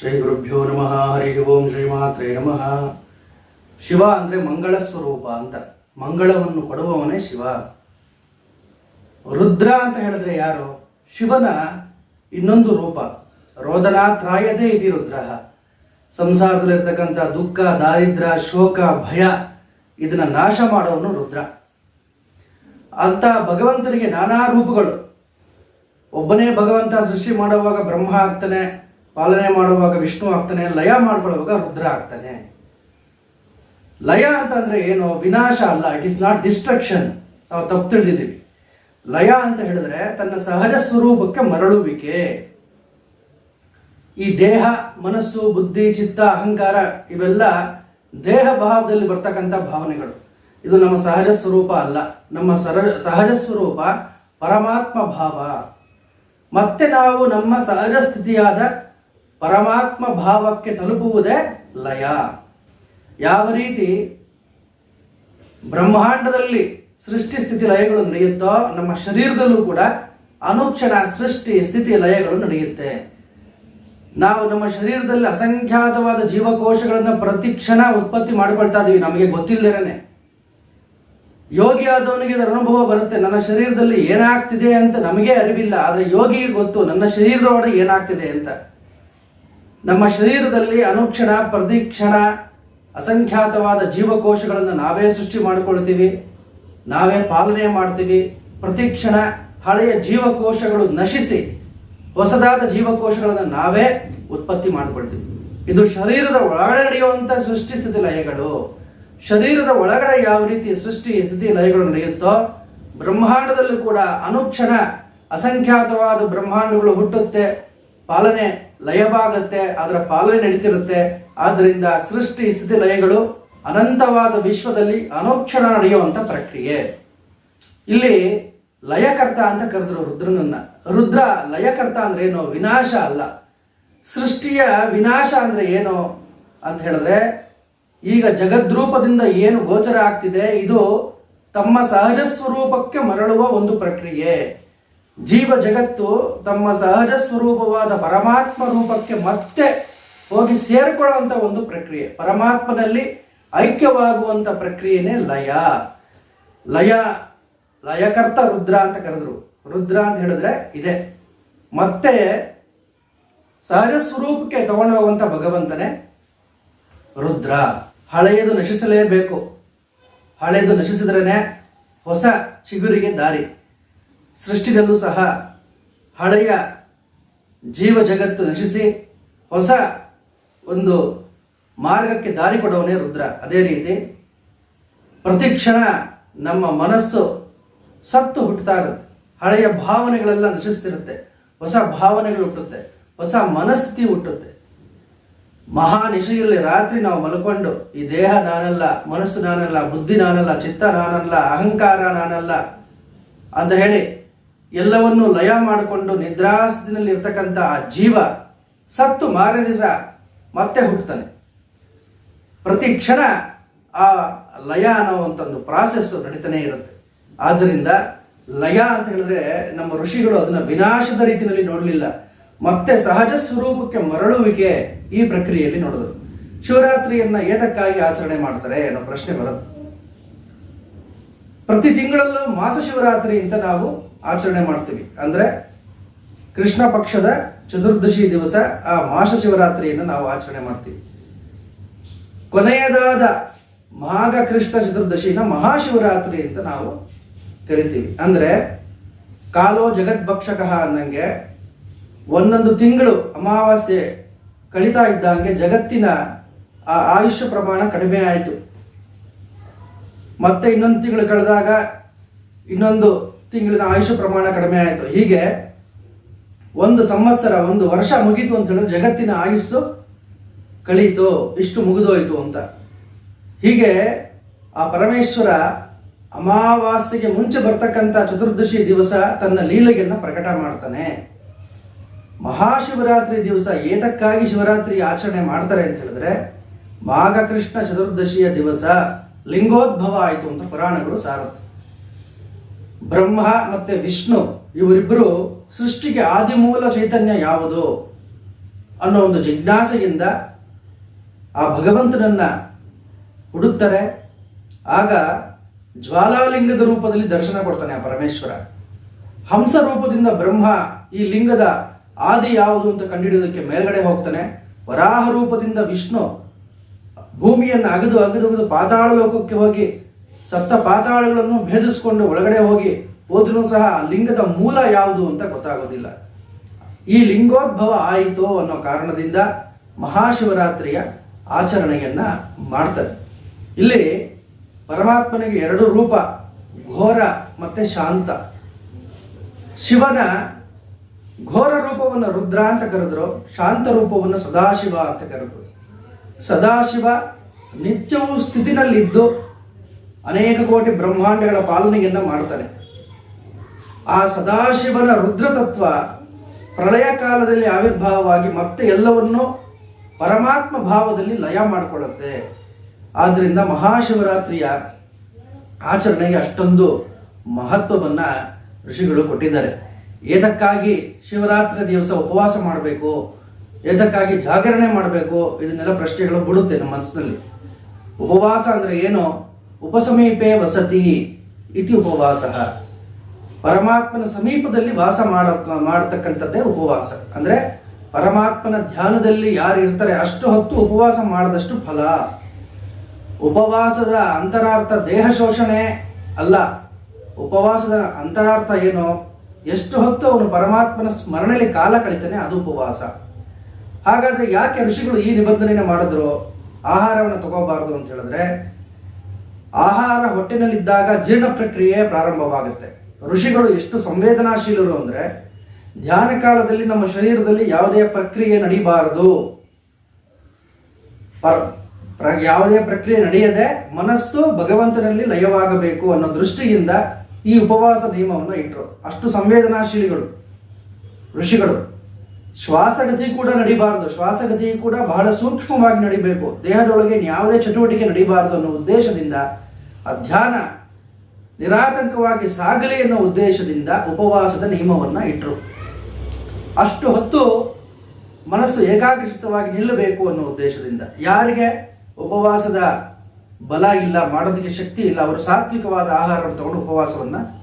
ಶ್ರೀ ಗುರುಭ್ಯೋ ನಮಃ, ಹರಿ ಓಂ ಶ್ರೀಮಾತ್ರೇ ನಮಃ. ಶಿವ ಅಂದರೆ ಮಂಗಳ ಸ್ವರೂಪ ಅಂತ. ಮಂಗಳವನ್ನು ಕೊಡುವವನೇ ಶಿವ. ರುದ್ರ ಅಂತ ಹೇಳಿದ್ರೆ ಯಾರು? ಶಿವನ ಇನ್ನೊಂದು ರೂಪ. ರೋದನಾತ್ರಾಯದೇ ಇತಿ ರುದ್ರ. ಸಂಸಾರದಲ್ಲಿರ್ತಕ್ಕಂಥ ದುಃಖ, ದಾರಿದ್ರ, ಶೋಕ, ಭಯ, ಇದನ್ನು ನಾಶ ಮಾಡೋನು ರುದ್ರ. ಅಂತ ಭಗವಂತನಿಗೆ ನಾನಾ ರೂಪಗಳು. ಒಬ್ಬನೇ ಭಗವಂತ ಸೃಷ್ಟಿ ಮಾಡುವಾಗ ಬ್ರಹ್ಮ ಆಗ್ತಾನೆ. ಪಾಲನೆ ಮಾಡುವಾಗ ವಿಷ್ಣು ಆಗ್ತಾನೆ, ಲಯ ಮಾಡ್ಕೊಳ್ಳುವಾಗ ರುದ್ರ ಆಗ್ತಾನೆ. ಲಯ ಅಂತಂದ್ರೆ ಏನು? ವಿನಾಶ ಅಲ್ಲ ಇಟ್ ಇಸ್ ನಾಟ್ ಡಿಸ್ಟ್ರಕ್ಷನ್ ನಾವು ತಪ್ಪು ತಿಳಿದಿದ್ದೀವಿ. ಲಯ ಅಂತ ಹೇಳಿದ್ರೆ ತನ್ನ ಸಹಜ ಸ್ವರೂಪಕ್ಕೆ ಮರಳುವಿಕೆ. ಈ ದೇಹ, ಮನಸ್ಸು, ಬುದ್ಧಿ, ಚಿತ್ತ, ಅಹಂಕಾರ ಇವೆಲ್ಲ ದೇಹ ಭಾವದಲ್ಲಿ ಬರ್ತಕ್ಕಂಥ ಭಾವನೆಗಳು. ಇದು ನಮ್ಮ ಸಹಜ ಸ್ವರೂಪ ಅಲ್ಲ. ನಮ್ಮ ಸರ, ಸಹಜ ಸ್ವರೂಪ ಪರಮಾತ್ಮ ಭಾವ. ಮತ್ತೆ ನಾವು ನಮ್ಮ ಸಹಜ ಸ್ಥಿತಿಯಾದ ಪರಮಾತ್ಮ ಭಾವಕ್ಕೆ ತಲುಪುವುದೇ ಲಯ. ಯಾವ ರೀತಿ ಬ್ರಹ್ಮಾಂಡದಲ್ಲಿ ಸೃಷ್ಟಿ ಸ್ಥಿತಿ ಲಯಗಳು ನಡೆಯುತ್ತೋ, ನಮ್ಮ ಶರೀರದಲ್ಲೂ ಕೂಡ ಅನುಕ್ಷಣ ಸೃಷ್ಟಿ ಸ್ಥಿತಿ ಲಯಗಳು ನಡೆಯುತ್ತೆ. ನಾವು ನಮ್ಮ ಶರೀರದಲ್ಲಿ ಅಸಂಖ್ಯಾತವಾದ ಜೀವಕೋಶಗಳನ್ನು ಪ್ರತಿ ಕ್ಷಣ ಉತ್ಪತ್ತಿ ಮಾಡಿಕೊಳ್ತಾ ಇದೀವಿ, ನಮಗೆ ಗೊತ್ತಿಲ್ಲದೇನೆ ಯೋಗಿ ಆದವನಿಗೆ ಇದರ ಅನುಭವ ಬರುತ್ತೆ, ನನ್ನ ಶರೀರದಲ್ಲಿ ಏನಾಗ್ತಿದೆ ಅಂತ ನಮಗೆ ಅರಿವಿಲ್ಲ, ಆದರೆ ಯೋಗಿಗೆ ಗೊತ್ತು, ನನ್ನ ಶರೀರದೊಳಗೆ ಏನಾಗ್ತಿದೆ ಅಂತ. ನಮ್ಮ ಶರೀರದಲ್ಲಿ ಅನುಕ್ಷಣ, ಪ್ರದೀಕ್ಷಣ, ಅಸಂಖ್ಯಾತವಾದ ಜೀವಕೋಶಗಳನ್ನು ನಾವೇ ಸೃಷ್ಟಿ ಮಾಡಿಕೊಳ್ತೀವಿ ನಾವೇ ಪಾಲನೆ ಮಾಡ್ತೀವಿ. ಪ್ರತಿಕ್ಷಣ ಹಳೆಯ ಜೀವಕೋಶಗಳು ನಶಿಸಿ ಹೊಸದಾದ ಜೀವಕೋಶಗಳನ್ನು ನಾವೇ ಉತ್ಪತ್ತಿ ಮಾಡಿಕೊಳ್ತೀವಿ. ಇದು ಶರೀರದ ಒಳಗಡೆ ನಡೆಯುವಂಥ ಸೃಷ್ಟಿ ಸ್ಥಿತಿ ಲಯಗಳು. ಶರೀರದ ಒಳಗಡೆ ಯಾವ ರೀತಿ ಸೃಷ್ಟಿ ಸ್ಥಿತಿ ಲಯಗಳು ನಡೆಯುತ್ತೋ ಬ್ರಹ್ಮಾಂಡದಲ್ಲೂ ಕೂಡ ಅನುಕ್ಷಣ, ಅಸಂಖ್ಯಾತವಾದ ಬ್ರಹ್ಮಾಂಡಗಳು ಹುಟ್ಟುತ್ತೆ. ಪಾಲನೆ ಲಯವಾಗುತ್ತೆ, ಅದರ ಪಾಲನೆ ನಡೀತಿರುತ್ತೆ. ಆದ್ದರಿಂದ ಸೃಷ್ಟಿ ಸ್ಥಿತಿ ಲಯಗಳು ಅನಂತವಾದ ವಿಶ್ವದಲ್ಲಿ ಅನೋಕ್ಷಣ ನಡೆಯುವಂತ ಪ್ರಕ್ರಿಯೆ. ಇಲ್ಲಿ ಲಯಕರ್ತ ಅಂತ ಕರೆದ್ರು ರುದ್ರನನ್ನ. ರುದ್ರ ಲಯಕರ್ತ ಅಂದ್ರೆ ಏನು? ವಿನಾಶ ಅಲ್ಲ. ಸೃಷ್ಟಿಯ ವಿನಾಶ ಅಂದ್ರೆ ಏನು ಅಂತ ಹೇಳಿದ್ರೆ, ಈಗ ಜಗದ್ರೂಪದಿಂದ ಏನು ಗೋಚರ ಆಗ್ತಿದೆ, ಇದು ತಮ್ಮ ಸಹಜ ಸ್ವರೂಪಕ್ಕೆ ಮರಳುವ ಒಂದು ಪ್ರಕ್ರಿಯೆ. ಜೀವ ಜಗತ್ತು ತಮ್ಮ ಸಹಜ ಸ್ವರೂಪವಾದ ಪರಮಾತ್ಮ ರೂಪಕ್ಕೆ ಮತ್ತೆ ಹೋಗಿ ಸೇರಿಕೊಳ್ಳುವಂಥ ಒಂದು ಪ್ರಕ್ರಿಯೆ. ಪರಮಾತ್ಮನಲ್ಲಿ ಐಕ್ಯವಾಗುವಂತ ಪ್ರಕ್ರಿಯೆನೇ ಲಯ. ಲಯ, ಲಯಕರ್ತ ರುದ್ರ ಅಂತ ಕರೆದ್ರು. ರುದ್ರ ಅಂತ ಹೇಳಿದ್ರೆ ಇದೆ. ಮತ್ತೆ ಸಹಜ ಸ್ವರೂಪಕ್ಕೆ ತಗೊಂಡು ಹೋಗುವಂತ ಭಗವಂತನೇ ರುದ್ರ. ಹಳೆಯದು ನಶಿಸಲೇಬೇಕು. ಹಳೆಯದು ನಶಿಸಿದ್ರೇನೆ ಹೊಸ ಚಿಗುರಿಗೆ ದಾರಿ. ಸೃಷ್ಟಿನಲ್ಲೂ ಸಹ ಹಳೆಯ ಜೀವ ಜಗತ್ತು ನಶಿಸಿ ಹೊಸ ಒಂದು ಮಾರ್ಗಕ್ಕೆ ದಾರಿ ಕೊಡೋವನೇ ರುದ್ರ. ಅದೇ ರೀತಿ ಪ್ರತಿಕ್ಷಣ ನಮ್ಮ ಮನಸ್ಸು ಸತ್ತು ಹುಟ್ಟುತ್ತಾ ಇರುತ್ತೆ. ಹಳೆಯ ಭಾವನೆಗಳೆಲ್ಲ ನಶಿಸ್ತಿರುತ್ತೆ. ಹೊಸ ಭಾವನೆಗಳು ಹುಟ್ಟುತ್ತೆ. ಹೊಸ ಮನಸ್ಥಿತಿ ಹುಟ್ಟುತ್ತೆ. ಮಹಾ ನಿಶೆಯಲ್ಲಿ ರಾತ್ರಿ ನಾವು ಮಲ್ಕೊಂಡು, ಈ ದೇಹ ನಾನಲ್ಲ, ಮನಸ್ಸು ನಾನಲ್ಲ, ಬುದ್ಧಿ ನಾನಲ್ಲ, ಚಿತ್ತ ನಾನಲ್ಲ, ಅಹಂಕಾರ ನಾನಲ್ಲ ಅಂತ ಹೇಳಿ ಎಲ್ಲವನ್ನೂ ಲಯ ಮಾಡಿಕೊಂಡು ನಿದ್ರಾಸ್ಥಿತಿನಲ್ಲಿ ಇರ್ತಕ್ಕಂಥ ಆ ಜೀವ ಸತ್ತು ಮಾರನೇ ದಿವಸ ಮತ್ತೆ ಹುಟ್ಟುತ್ತಾನೆ. ಪ್ರತಿ ಕ್ಷಣ ಆ ಲಯ ಅನ್ನುವಂಥ ಒಂದು ಪ್ರಾಸೆಸ್ ನಡೀತಾನೆ ಇರುತ್ತೆ. ಆದ್ದರಿಂದ ಲಯ ಅಂತ ಹೇಳಿದ್ರೆ ನಮ್ಮ ಋಷಿಗಳು ಅದನ್ನ ವಿನಾಶದ ರೀತಿಯಲ್ಲಿ ನೋಡಲಿಲ್ಲ. ಮತ್ತೆ ಸಹಜ ಸ್ವರೂಪಕ್ಕೆ ಮರಳುವಿಕೆ ಈ ಪ್ರಕ್ರಿಯೆಯಲ್ಲಿ ನೋಡಿದ್ರು ಶಿವರಾತ್ರಿಯನ್ನ ಏತಕ್ಕಾಗಿ ಆಚರಣೆ ಮಾಡ್ತಾರೆ ಅನ್ನೋ ಪ್ರಶ್ನೆ ಬರುತ್ತೆ. ಪ್ರತಿ ತಿಂಗಳಲ್ಲೂ ಮಾಸ ಶಿವರಾತ್ರಿ ಅಂತ ನಾವು ಆಚರಣೆ ಮಾಡ್ತೀವಿ. ಅಂದ್ರೆ ಕೃಷ್ಣ ಪಕ್ಷದ ಚತುರ್ದಶಿ ದಿವಸ ಆ ಮಾಸ ಶಿವರಾತ್ರಿಯನ್ನು ನಾವು ಆಚರಣೆ ಮಾಡ್ತೀವಿ. ಕೊನೆಯದಾದ ಮಾಘ ಕೃಷ್ಣ ಚತುರ್ದಶಿನ ಮಹಾಶಿವರಾತ್ರಿ ಅಂತ ನಾವು ಕರಿತೀವಿ. ಅಂದ್ರೆ ಕಾಲೋ ಜಗದ್ಭಕ್ಷಕ ಅನ್ನಂಗೆ ಒಂದೊಂದು ತಿಂಗಳು ಅಮಾವಾಸ್ಯೆ ಕಳೀತಾ ಇದ್ದಂಗೆ ಜಗತ್ತಿನ ಆ ಆಯುಷ್ಯ ಪ್ರಮಾಣ ಕಡಿಮೆ ಆಯಿತು. ಮತ್ತೆ ಇನ್ನೊಂದು ತಿಂಗಳು ಕಳೆದಾಗ ಇನ್ನೊಂದು ತಿಂಗಳಿನ ಆಯುಷ್ಯ ಪ್ರಮಾಣ ಕಡಿಮೆ ಆಯಿತು. ಹೀಗೆ ಒಂದು ಸಂವತ್ಸರ, ಒಂದು ವರ್ಷ ಮುಗೀತು ಅಂತ ಹೇಳಿದ್ರೆ ಜಗತ್ತಿನ ಆಯುಸ್ಸು ಕಳೀತು, ಇಷ್ಟು ಮುಗಿದೋಯ್ತು ಅಂತ. ಹೀಗೆ ಆ ಪರಮೇಶ್ವರ ಅಮಾವಾಸ್ಯೆಗೆ ಮುಂಚೆ ಬರ್ತಕ್ಕಂಥ ಚತುರ್ದಶಿ ದಿವಸ ತನ್ನ ಲೀಲೆಗೆನ್ನ ಪ್ರಕಟ ಮಾಡ್ತಾನೆ. ಮಹಾಶಿವರಾತ್ರಿ ದಿವಸ ಏತಕ್ಕಾಗಿ ಶಿವರಾತ್ರಿ ಆಚರಣೆ ಮಾಡ್ತಾರೆ ಅಂತ ಹೇಳಿದ್ರೆ, ಮಾಘಕೃಷ್ಣ ಚತುರ್ದಶಿಯ ದಿವಸ ಲಿಂಗೋದ್ಭವ ಆಯಿತು ಅಂತ ಪುರಾಣಗಳು ಸಾರುತ್ತೆ ಬ್ರಹ್ಮ ಮತ್ತೆ ವಿಷ್ಣು ಇವರಿಬ್ಬರು ಸೃಷ್ಟಿಗೆ ಆದಿಮೂಲ ಚೈತನ್ಯ ಯಾವುದು ಅನ್ನೋ ಒಂದು ಜಿಜ್ಞಾಸೆಯಿಂದ ಆ ಭಗವಂತನನ್ನ ಹುಡುಕ್ತಾರೆ. ಆಗ ಜ್ವಾಲಾಲಿಂಗದ ರೂಪದಲ್ಲಿ ದರ್ಶನ ಕೊಡ್ತಾನೆ ಆ ಪರಮೇಶ್ವರ. ಹಂಸ ರೂಪದಿಂದ ಬ್ರಹ್ಮ ಈ ಲಿಂಗದ ಆದಿ ಯಾವುದು ಅಂತ ಕಂಡುಹಿಡಿಯೋದಕ್ಕೆ ಮೇಲ್ಗಡೆ ಹೋಗ್ತಾನೆ. ವರಾಹ ರೂಪದಿಂದ ವಿಷ್ಣು ಭೂಮಿಯನ್ನು ಅಗೆದು ಅಗದು ಪಾತಾಳ ಲೋಕಕ್ಕೆ ಹೋಗಿ ಸಪ್ತ ಪಾತಾಳಗಳನ್ನು ಭೇದಿಸಿಕೊಂಡು ಒಳಗಡೆ ಹೋಗಿ ಹೋದ್ರೂ ಸಹ ಲಿಂಗದ ಮೂಲ ಯಾವುದು ಅಂತ ಗೊತ್ತಾಗೋದಿಲ್ಲ. ಈ ಲಿಂಗೋದ್ಭವ ಆಯಿತು ಅನ್ನೋ ಕಾರಣದಿಂದ ಮಹಾಶಿವರಾತ್ರಿಯ ಆಚರಣೆಯನ್ನ ಮಾಡ್ತಾರೆ. ಇಲ್ಲಿ ಪರಮಾತ್ಮನಿಗೆ ಎರಡು ರೂಪ, ಘೋರ ಮತ್ತೆ ಶಾಂತ. ಶಿವನ ಘೋರ ರೂಪವನ್ನು ರುದ್ರ ಅಂತ ಕರೆದ್ರು, ಶಾಂತ ರೂಪವನ್ನು ಸದಾಶಿವ ಅಂತ ಕರೆದ್ರು. ಸದಾಶಿವ ನಿತ್ಯವೂ ಸ್ಥಿತಿನಲ್ಲಿದ್ದು ಅನೇಕ ಕೋಟಿ ಬ್ರಹ್ಮಾಂಡಗಳ ಪಾಲನೆಯಿಂದ ಮಾಡ್ತಾನೆ. ಆ ಸದಾಶಿವನ ರುದ್ರತತ್ವ ಪ್ರಳಯ ಕಾಲದಲ್ಲಿ ಆವಿರ್ಭಾವವಾಗಿ ಮತ್ತೆ ಎಲ್ಲವನ್ನೂ ಪರಮಾತ್ಮ ಭಾವದಲ್ಲಿ ಲಯ ಮಾಡಿಕೊಳ್ಳುತ್ತೆ. ಆದ್ದರಿಂದ ಮಹಾಶಿವರಾತ್ರಿಯ ಆಚರಣೆಗೆ ಅಷ್ಟೊಂದು ಮಹತ್ವವನ್ನು ಋಷಿಗಳು ಕೊಟ್ಟಿದ್ದಾರೆ. ಏತಕ್ಕಾಗಿ ಶಿವರಾತ್ರಿ ದಿವಸ ಉಪವಾಸ ಮಾಡಬೇಕು, ಏತಕ್ಕಾಗಿ ಜಾಗರಣೆ ಮಾಡಬೇಕು, ಇದನ್ನೆಲ್ಲ ಪ್ರಶ್ನೆಗಳು ಬಿಡುತ್ತೆ ನಮ್ಮ ಮನಸ್ಸಿನಲ್ಲಿ. ಉಪವಾಸ ಅಂದರೆ ಏನು? ಉಪಸಮೀಪೆ ವಸತಿ ಇತಿ ಉಪವಾಸ. ಪರಮಾತ್ಮನ ಸಮೀಪದಲ್ಲಿ ವಾಸ ಮಾಡ ಮಾಡತಕ್ಕಂಥದ್ದೇ ಉಪವಾಸ. ಅಂದರೆ ಪರಮಾತ್ಮನ ಧ್ಯಾನದಲ್ಲಿ ಯಾರು ಇರ್ತಾರೆ ಅಷ್ಟು ಹೊತ್ತು ಉಪವಾಸ ಮಾಡದಷ್ಟು ಫಲ. ಉಪವಾಸದ ಅಂತರಾರ್ಥ ದೇಹ ಶೋಷಣೆ ಅಲ್ಲ. ಉಪವಾಸದ ಅಂತರಾರ್ಥ ಏನು? ಎಷ್ಟು ಹೊತ್ತು ಅವನು ಪರಮಾತ್ಮನ ಸ್ಮರಣೆಯಲ್ಲಿ ಕಾಲ ಕಳಿತಾನೆ ಅದು ಉಪವಾಸ. ಹಾಗಾದ್ರೆ ಯಾಕೆ ಋಷಿಗಳು ಈ ನಿಬಂಧನೆಯನ್ನು ಮಾಡಿದ್ರು? ಆಹಾರವನ್ನು ತಗೋಬಾರದು ಅಂತ ಹೇಳಿದ್ರೆ ಆಹಾರ ಹೊಟ್ಟೆನಲ್ಲಿದ್ದಾಗ ಜೀರ್ಣ ಪ್ರಕ್ರಿಯೆ ಪ್ರಾರಂಭವಾಗುತ್ತೆ. ಋಷಿಗಳು ಎಷ್ಟು ಸಂವೇದನಾಶೀಲರು ಅಂದ್ರೆ, ಧ್ಯಾನ ಕಾಲದಲ್ಲಿ ನಮ್ಮ ಶರೀರದಲ್ಲಿ ಯಾವುದೇ ಪ್ರಕ್ರಿಯೆ ನಡೀಬಾರದು. ಯಾವುದೇ ಪ್ರಕ್ರಿಯೆ ನಡೆಯದೆ ಮನಸ್ಸು ಭಗವಂತನಲ್ಲಿ ಲಯವಾಗಬೇಕು ಅನ್ನೋ ದೃಷ್ಟಿಯಿಂದ ಈ ಉಪವಾಸ ನಿಯಮವನ್ನು ಇಟ್ಟರು ಅಷ್ಟು ಸಂವೇದನಾಶೀಲಿಗಳು, ಋಷಿಗಳು. ಶ್ವಾಸಗತಿ ಕೂಡ ನಡಿಬಾರದು. ಶ್ವಾಸಗತಿ ಕೂಡ ಬಹಳ ಸೂಕ್ಷ್ಮವಾಗಿ ನಡಿಬೇಕು. ದೇಹದೊಳಗೆ ಯಾವುದೇ ಚಟುವಟಿಕೆ ನಡಿಬಾರದು ಅನ್ನೋ ಉದ್ದೇಶದಿಂದ ಆ ಧ್ಯಾನ ನಿರಾತಂಕವಾಗಿ ಸಾಗಲಿ ಅನ್ನೋ ಉದ್ದೇಶದಿಂದ ಉಪವಾಸದ ನಿಯಮವನ್ನು ಇಟ್ಟರು ಅಷ್ಟು ಹೊತ್ತು ಮನಸ್ಸು ಏಕಾಗ್ರಚಿತವಾಗಿ ನಿಲ್ಲಬೇಕು ಅನ್ನೋ ಉದ್ದೇಶದಿಂದ. ಯಾರಿಗೆ? ಉಪವಾಸದ ಬಲ ಇಲ್ಲ, ಮಾಡೋದಕ್ಕೆ ಶಕ್ತಿ ಇಲ್ಲ, ಅವರು ಸಾತ್ವಿಕವಾದ ಆಹಾರವನ್ನು ತಗೊಂಡು ಉಪವಾಸವನ್ನು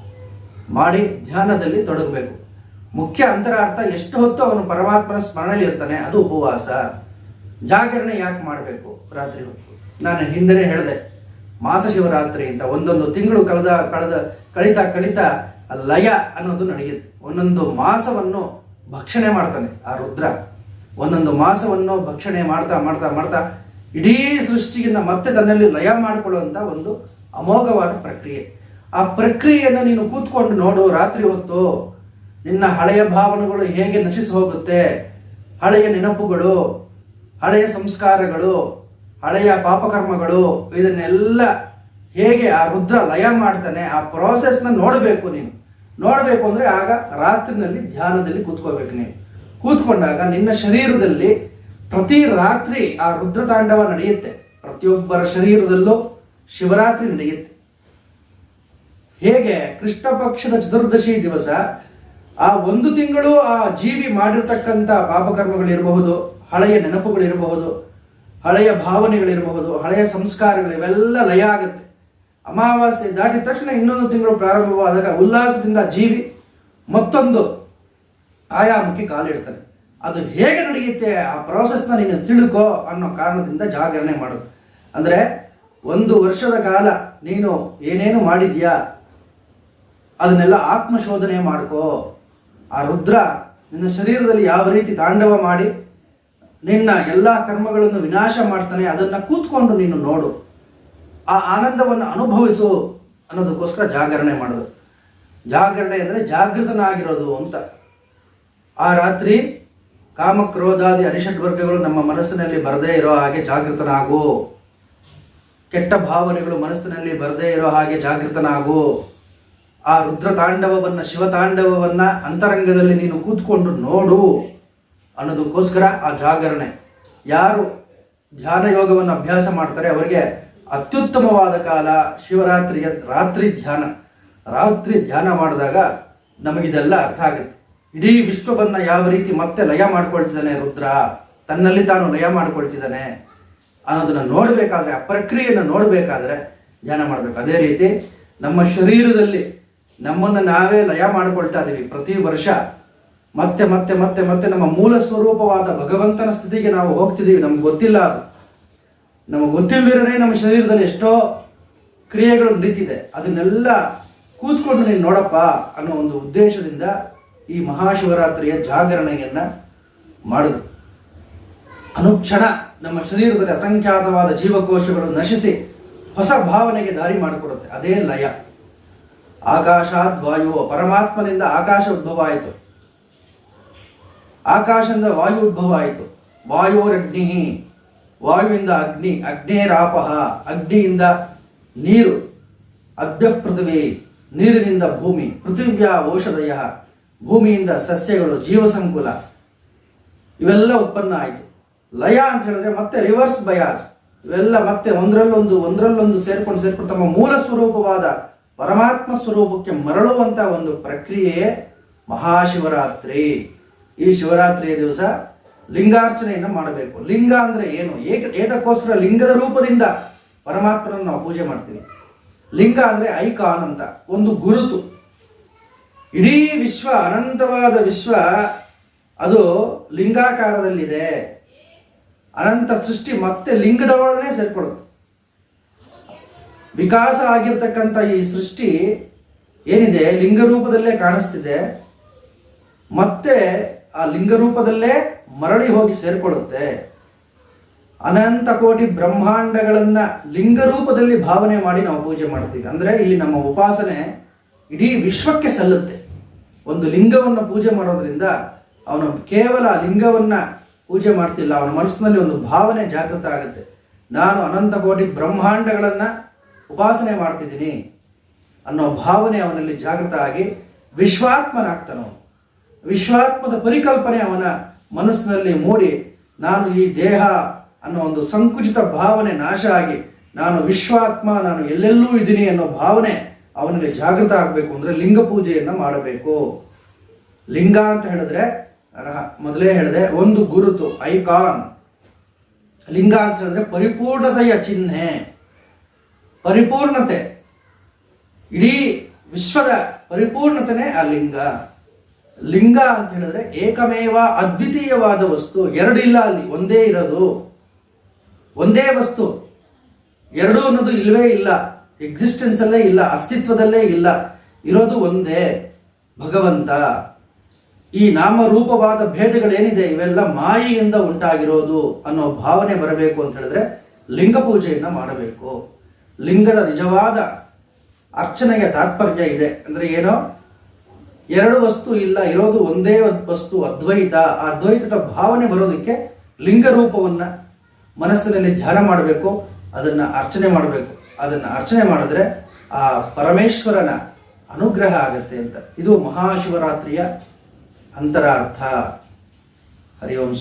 ಮಾಡಿ ಧ್ಯಾನದಲ್ಲಿ ತೊಡಗಬೇಕು. ಮುಖ್ಯ ಅಂತರಾರ್ಥ ಎಷ್ಟು ಹೊತ್ತು ಅವನು ಪರಮಾತ್ಮನ ಸ್ಮರಣೆಯಲ್ಲಿ ಇರ್ತಾನೆ, ಅದು ಉಪವಾಸ. ಜಾಗರಣೆ ಯಾಕೆ ಮಾಡಬೇಕು ರಾತ್ರಿ ಹೊತ್ತು? ನಾನು ಹಿಂದೆ ಹೇಳಿದೆ ಮಾಸ ಶಿವರಾತ್ರಿ ಅಂತ ಒಂದೊಂದು ತಿಂಗಳು ಕಳೆದ ಕಳೆದ, ಕಳಿತಾ ಕಳೀತಾ ಲಯ ಅನ್ನೋದು ನಡೆಯುತ್ತೆ. ಒಂದೊಂದು ಮಾಸವನ್ನು ಭಕ್ಷಣೆ ಮಾಡ್ತಾನೆ ಆ ರುದ್ರ. ಒಂದೊಂದು ಮಾಸವನ್ನು ಭಕ್ಷಣೆ ಮಾಡ್ತಾ ಮಾಡ್ತಾ ಮಾಡ್ತಾ ಇಡೀ ಸೃಷ್ಟಿಯನ್ನ ಮತ್ತೆ ತನ್ನಲ್ಲಿ ಲಯ ಮಾಡಿಕೊಳ್ಳುವಂತ ಒಂದು ಅಮೋಘವಾದ ಪ್ರಕ್ರಿಯೆ. ಆ ಪ್ರಕ್ರಿಯೆಯನ್ನು ನೀನು ಕೂತ್ಕೊಂಡು ನೋಡು, ರಾತ್ರಿ ಹೊತ್ತು ನಿನ್ನ ಹಳೆಯ ಭಾವನೆಗಳು ಹೇಗೆ ನಶಿಸಿ ಹೋಗುತ್ತೆ? ಹಳೆಯ ನೆನಪುಗಳು, ಹಳೆಯ ಸಂಸ್ಕಾರಗಳು, ಹಳೆಯ ಪಾಪಕರ್ಮಗಳು, ಇದನ್ನೆಲ್ಲ ಹೇಗೆ ಆ ರುದ್ರ ಲಯ ಮಾಡ್ತಾನೆ, ಆ ಪ್ರೋಸೆಸ್ನ ನೋಡಬೇಕು ನೀನು. ನೋಡಬೇಕು ಅಂದ್ರೆ ಆಗ ರಾತ್ರಿನಲ್ಲಿ ಧ್ಯಾನದಲ್ಲಿ ಕೂತ್ಕೋಬೇಕು ನೀನು. ಕೂತ್ಕೊಂಡಾಗ ನಿನ್ನ ಶರೀರದಲ್ಲಿ ಪ್ರತಿ ರಾತ್ರಿ ಆ ರುದ್ರ ತಾಂಡವ ನಡೆಯುತ್ತೆ. ಪ್ರತಿಯೊಬ್ಬರ ಶರೀರದಲ್ಲೂ ಶಿವರಾತ್ರಿ ನಡೆಯುತ್ತೆ. ಹೇಗೆ ಕೃಷ್ಣ ಪಕ್ಷದ ಚತುರ್ದಶಿ ದಿವಸ ಆ ಒಂದು ತಿಂಗಳು ಆ ಜೀವಿ ಮಾಡಿರ್ತಕ್ಕಂಥ ಪಾಪಕರ್ಮಗಳಿರಬಹುದು, ಹಳೆಯ ನೆನಪುಗಳಿರಬಹುದು, ಹಳೆಯ ಭಾವನೆಗಳಿರಬಹುದು, ಹಳೆಯ ಸಂಸ್ಕಾರಗಳು ಇವೆಲ್ಲ ಲಯ ಆಗುತ್ತೆ. ಅಮಾವಾಸ್ಯೆ ದಾಟಿದ ತಕ್ಷಣ ಇನ್ನೊಂದು ತಿಂಗಳು ಪ್ರಾರಂಭವಾದಾಗ ಉಲ್ಲಾಸದಿಂದ ಜೀವಿ ಮತ್ತೊಂದು ಆಯಾಮಕ್ಕೆ ಕಾಲಿಡ್ತಾನೆ. ಅದು ಹೇಗೆ ನಡೆಯುತ್ತೆ, ಆ ಪ್ರಾಸೆಸ್ನ ನೀನು ತಿಳ್ಕೋ ಅನ್ನೋ ಕಾರಣದಿಂದ ಜಾಗರಣೆ ಮಾಡೋದು ಅಂದರೆ ಒಂದು ವರ್ಷದ ಕಾಲ ನೀನು ಏನೇನು ಮಾಡಿದ್ಯಾ, ಅದನ್ನೆಲ್ಲ ಆತ್ಮಶೋಧನೆ ಮಾಡ್ಕೋ. ಆ ರುದ್ರ ನಿನ್ನ ಶರೀರದಲ್ಲಿ ಯಾವ ರೀತಿ ತಾಂಡವ ಮಾಡಿ ನಿನ್ನ ಎಲ್ಲ ಕರ್ಮಗಳನ್ನು ವಿನಾಶ ಮಾಡ್ತಾನೆ, ಅದನ್ನು ಕೂತ್ಕೊಂಡು ನೀನು ನೋಡು. ಆ ಆನಂದವನ್ನು ಅನುಭವಿಸು ಅನ್ನೋದಕ್ಕೋಸ್ಕರ ಜಾಗರಣೆ ಮಾಡೋದು. ಜಾಗರಣೆ ಅಂದರೆ ಜಾಗೃತನಾಗಿರೋದು ಅಂತ. ಆ ರಾತ್ರಿ ಕಾಮಕ್ರೋಧಾದಿ ಅರಿಷಡ್ ವರ್ಗಗಳು ನಮ್ಮ ಮನಸ್ಸಿನಲ್ಲಿ ಬರದೇ ಇರೋ ಹಾಗೆ ಜಾಗೃತನಾಗು. ಕೆಟ್ಟ ಭಾವನೆಗಳು ಮನಸ್ಸಿನಲ್ಲಿ ಬರದೇ ಇರೋ ಹಾಗೆ ಜಾಗೃತನಾಗು. ಆ ರುದ್ರ ತಾಂಡವವನ್ನ ಶಿವ ತಾಂಡವವನ್ನ ಅಂತರಂಗದಲ್ಲಿ ನೀನು ಕೂತ್ಕೊಂಡು ನೋಡು ಅನ್ನೋದಕ್ಕೋಸ್ಕರ ಆ ಜಾಗರಣೆ. ಯಾರು ಧ್ಯಾನ ಯೋಗವನ್ನು ಅಭ್ಯಾಸ ಮಾಡ್ತಾರೆ ಅವರಿಗೆ ಅತ್ಯುತ್ತಮವಾದ ಕಾಲ ಶಿವರಾತ್ರಿಯ ರಾತ್ರಿ ಧ್ಯಾನ. ರಾತ್ರಿ ಧ್ಯಾನ ಮಾಡಿದಾಗ ನಮಗಿದೆಲ್ಲ ಅರ್ಥ ಆಗುತ್ತೆ. ಇಡೀ ವಿಶ್ವವನ್ನ ಯಾವ ರೀತಿ ಮತ್ತೆ ಲಯ ಮಾಡ್ಕೊಳ್ತಿದ್ದಾನೆ ರುದ್ರ? ತನ್ನಲ್ಲಿ ತಾನು ಲಯ ಮಾಡ್ಕೊಳ್ತಿದ್ದಾನೆ ಅನ್ನೋದನ್ನ ನೋಡಬೇಕಾದ್ರೆ, ಆ ಪ್ರಕ್ರಿಯೆಯನ್ನು ನೋಡಬೇಕಾದ್ರೆ ಧ್ಯಾನ ಮಾಡಬೇಕು. ಅದೇ ರೀತಿ ನಮ್ಮ ಶರೀರದಲ್ಲಿ ನಮ್ಮನ್ನು ನಾವೇ ಲಯ ಮಾಡಿಕೊಳ್ತಾ ಇದ್ದೀವಿ ಪ್ರತಿ ವರ್ಷ. ಮತ್ತೆ ಮತ್ತೆ ಮತ್ತೆ ಮತ್ತೆ ನಮ್ಮ ಮೂಲ ಸ್ವರೂಪವಾದ ಭಗವಂತನ ಸ್ಥಿತಿಗೆ ನಾವು ಹೋಗ್ತಿದ್ದೀವಿ ನಮ್ಗೆ ಗೊತ್ತಿಲ್ಲ ಅದು. ನಮಗೆ ಗೊತ್ತಿಲ್ಲದಿರೋನೇ ನಮ್ಮ ಶರೀರದಲ್ಲಿ ಎಷ್ಟೋ ಕ್ರಿಯೆಗಳು ನಡೀತಿದೆ. ಅದನ್ನೆಲ್ಲ ಕೂತ್ಕೊಂಡು ನೀನು ನೋಡಪ್ಪ ಅನ್ನೋ ಒಂದು ಉದ್ದೇಶದಿಂದ ಈ ಮಹಾಶಿವರಾತ್ರಿಯ ಜಾಗರಣೆಯನ್ನು ಮಾಡುದು. ಅನುಕ್ಷಣ ನಮ್ಮ ಶರೀರದಲ್ಲಿ ಅಸಂಖ್ಯಾತವಾದ ಜೀವಕೋಶಗಳು ನಶಿಸಿ ಹೊಸ ಭಾವನೆಗೆ ದಾರಿ ಮಾಡಿಕೊಡುತ್ತೆ. ಅದೇ ಲಯ. ಆಕಾಶಾದ್ ವಾಯು ಪರಮಾತ್ಮನಿಂದ ಆಕಾಶ ಉದ್ಭವ ಆಯಿತು ಆಕಾಶದಿಂದ ವಾಯು ಉದ್ಭವ ಆಯಿತು ವಾಯೋರಗ್ನಿ ವಾಯುವಿಂದ ಅಗ್ನಿ, ಅಗ್ನೇರಾಪಹ, ಅಗ್ನಿಯಿಂದ ನೀರು ಅಭ್ಯ ಪೃಥ್ವಿ ನೀರಿನಿಂದ ಭೂಮಿ, ಪೃಥಿವ್ಯಾ ಔಷಧಯ, ಭೂಮಿಯಿಂದ ಸಸ್ಯಗಳು, ಜೀವಸಂಕುಲ. ಇವೆಲ್ಲ ಉತ್ಪನ್ನ ಆಯಿತು. ಲಯ ಅಂತ ಹೇಳಿದ್ರೆ ಮತ್ತೆ ರಿವರ್ಸ್ ಬಯಾಸ್. ಇವೆಲ್ಲ ಮತ್ತೆ ಒಂದರಲ್ಲೊಂದು ಒಂದರಲ್ಲೊಂದು ಸೇರ್ಕೊಂಡು ಸೇರ್ಕೊಂಡು ತಮ್ಮ ಮೂಲ ಸ್ವರೂಪವಾದ ಪರಮಾತ್ಮ ಸ್ವರೂಪಕ್ಕೆ ಮರಳುವಂತ ಒಂದು ಪ್ರಕ್ರಿಯೆಯೇ ಮಹಾಶಿವರಾತ್ರಿ. ಈ ಶಿವರಾತ್ರಿಯ ದಿವಸ ಲಿಂಗಾರ್ಚನೆಯನ್ನು ಮಾಡಬೇಕು. ಲಿಂಗ ಅಂದ್ರೆ ಏನು? ಏಕ ಏತಕ್ಕೋಸ್ಕರ ಲಿಂಗದ ರೂಪದಿಂದ ಪರಮಾತ್ಮನನ್ನು ನಾವು ಪೂಜೆ ಮಾಡ್ತೀವಿ. ಲಿಂಗ ಅಂದ್ರೆ ಐಕಾನ್ ಅಂತ, ಒಂದು ಗುರುತು. ಇಡೀ ವಿಶ್ವ, ಅನಂತವಾದ ವಿಶ್ವ, ಅದು ಲಿಂಗಾಕಾರದಲ್ಲಿದೆ. ಅನಂತ ಸೃಷ್ಟಿ ಮತ್ತೆ ಲಿಂಗದ ಒಳಗನೆ ಸೇರ್ಕೊಳ್ಳುತ್ತೆ. ವಿಕಾಸ ಆಗಿರ್ತಕ್ಕಂಥ ಈ ಸೃಷ್ಟಿ ಏನಿದೆ? ಲಿಂಗರೂಪದಲ್ಲೇ ಕಾಣಿಸ್ತಿದೆ. ಮತ್ತೆ ಆ ಲಿಂಗರೂಪದಲ್ಲೇ ಮರಳಿ ಹೋಗಿ ಸೇರ್ಕೊಳ್ಳುತ್ತೆ. ಅನಂತ ಕೋಟಿ ಬ್ರಹ್ಮಾಂಡಗಳನ್ನ ಲಿಂಗರೂಪದಲ್ಲಿ ಭಾವನೆ ಮಾಡಿ ನಾವು ಪೂಜೆ ಮಾಡ್ತೀವಿ. ಅಂದ್ರೆ ಇಲ್ಲಿ ನಮ್ಮ ಉಪಾಸನೆ ಇಡೀ ವಿಶ್ವಕ್ಕೆ ಸಲ್ಲುತ್ತೆ. ಒಂದು ಲಿಂಗವನ್ನು ಪೂಜೆ ಮಾಡೋದ್ರಿಂದ ಅವನು ಕೇವಲ ಲಿಂಗವನ್ನ ಪೂಜೆ ಮಾಡ್ತಿಲ್ಲ. ಅವನ ಮನಸ್ಸಿನಲ್ಲಿ ಒಂದು ಭಾವನೆ ಜಾಗೃತ ಆಗುತ್ತೆ. ನಾನು ಅನಂತ ಕೋಟಿ ಬ್ರಹ್ಮಾಂಡಗಳನ್ನ ಉಪಾಸನೆ ಮಾಡ್ತಿದ್ದೀನಿ ಅನ್ನೋ ಭಾವನೆ ಅವನಲ್ಲಿ ಜಾಗೃತ ಆಗಿ ವಿಶ್ವಾತ್ಮನಾಗ್ತಾನ ವಿಶ್ವಾತ್ಮದ ಪರಿಕಲ್ಪನೆ ಅವನ ಮನಸ್ಸಿನಲ್ಲಿ ಮೂಡಿ ನಾನು ಈ ದೇಹ ಅನ್ನೋ ಒಂದು ಸಂಕುಚಿತ ಭಾವನೆ ನಾಶ ಆಗಿ ನಾನು ವಿಶ್ವಾತ್ಮ, ನಾನು ಎಲ್ಲೆಲ್ಲೂ ಇದ್ದೀನಿ ಅನ್ನೋ ಭಾವನೆ ಅವನಲ್ಲಿ ಜಾಗೃತ ಆಗಬೇಕು ಅಂದರೆ ಲಿಂಗ ಪೂಜೆಯನ್ನು ಮಾಡಬೇಕು. ಲಿಂಗ ಅಂತ ಹೇಳಿದ್ರೆ ಮೊದಲೇ ಹೇಳಿದೆ, ಒಂದು ಗುರುತು, ಐಕಾನ್. ಲಿಂಗ ಅಂತ ಹೇಳಿದ್ರೆ ಪರಿಪೂರ್ಣತೆಯ ಚಿಹ್ನೆ. ಪರಿಪೂರ್ಣತೆ. ಇಡೀ ವಿಶ್ವದ ಪರಿಪೂರ್ಣತೆನೇ ಆ ಲಿಂಗ. ಲಿಂಗ ಅಂತ ಹೇಳಿದ್ರೆ ಏಕಮೇವ ಅದ್ವಿತೀಯವಾದ ವಸ್ತು. ಎರಡಿಲ್ಲ ಅಲ್ಲಿ, ಒಂದೇ ಇರೋದು. ಒಂದೇ ವಸ್ತು. ಎರಡು ಅನ್ನೋದು ಇಲ್ಲವೇ ಇಲ್ಲ. ಎಕ್ಸಿಸ್ಟೆನ್ಸ್ ಅಲ್ಲೇ ಇಲ್ಲ, ಅಸ್ತಿತ್ವದಲ್ಲೇ ಇಲ್ಲ. ಇರೋದು ಒಂದೇ, ಭಗವಂತ. ಈ ನಾಮರೂಪವಾದ ಭೇದಗಳೇನಿದೆ, ಇವೆಲ್ಲ ಮಾಯಿಯಿಂದ ಉಂಟಾಗಿರೋದು ಅನ್ನೋ ಭಾವನೆ ಬರಬೇಕು ಅಂತ ಹೇಳಿದ್ರೆ ಲಿಂಗ ಪೂಜೆಯನ್ನು ಮಾಡಬೇಕು. ಲಿಂಗದ ನಿಜವಾದ ಅರ್ಚನೆಗೆ ತಾತ್ಪರ್ಯ ಇದೆ. ಅಂದ್ರೆ ಏನೋ? ಎರಡು ವಸ್ತು ಇಲ್ಲ, ಇರೋದು ಒಂದೇ ವಸ್ತು, ಅದ್ವೈತ. ಆ ಅದ್ವೈತದ ಭಾವನೆ ಬರೋದಕ್ಕೆ ಲಿಂಗ ರೂಪವನ್ನ ಮನಸ್ಸಿನಲ್ಲಿ ಧ್ಯಾನ ಮಾಡಬೇಕು, ಅದನ್ನ ಅರ್ಚನೆ ಮಾಡಬೇಕು. ಅದನ್ನ ಅರ್ಚನೆ ಮಾಡಿದ್ರೆ ಆ ಪರಮೇಶ್ವರನ ಅನುಗ್ರಹ ಆಗತ್ತೆ ಅಂತ. ಇದು ಮಹಾಶಿವರಾತ್ರಿಯ ಅಂತರಾರ್ಥ. ಹರಿ ಓಂ